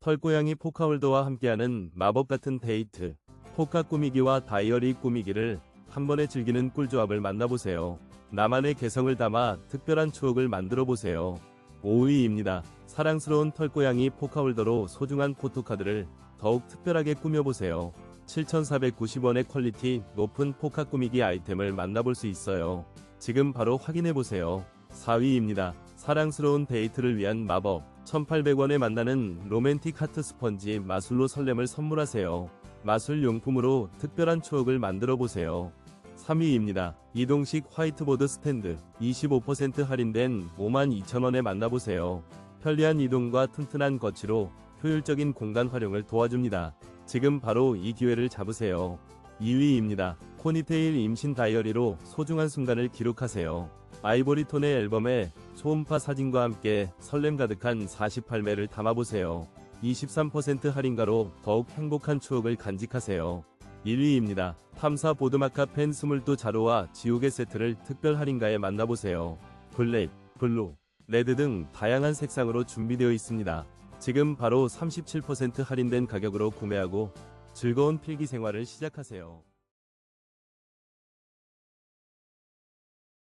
털고양이 포카홀더와 함께하는 마법 같은 데이트. 포카 꾸미기와 다이어리 꾸미기를 한 번에 즐기는 꿀조합을 만나보세요. 나만의 개성을 담아 특별한 추억을 만들어 보세요. 5위입니다. 사랑스러운 털고양이 포카홀더로 소중한 포토카드를 더욱 특별하게 꾸며보세요. 7,490원의 퀄리티 높은 포카 꾸미기 아이템을 만나볼 수 있어요. 지금 바로 확인해보세요. 4위입니다. 사랑스러운 데이트를 위한 마법. 1,800원에 만나는 로맨틱 하트 스펀지 마술로 설렘을 선물하세요. 마술 용품으로 특별한 추억을 만들어 보세요. 3위입니다. 이동식 화이트보드 스탠드 25% 할인된 52,000원에 만나보세요. 편리한 이동과 튼튼한 거치로 효율적인 공간 활용을 도와줍니다. 지금 바로 이 기회를 잡으세요. 2위입니다. 포니테일 임신 다이어리로 소중한 순간을 기록하세요. 아이보리 톤의 앨범에 초음파 사진과 함께 설렘 가득한 48매를 담아보세요. 23% 할인가로 더욱 행복한 추억을 간직하세요. 1위입니다. 탐사 보드마카 펜 22자루와 지우개 세트를 특별 할인가에 만나보세요. 블랙, 블루, 레드 등 다양한 색상으로 준비되어 있습니다. 지금 바로 37% 할인된 가격으로 구매하고 즐거운 필기 생활을 시작하세요.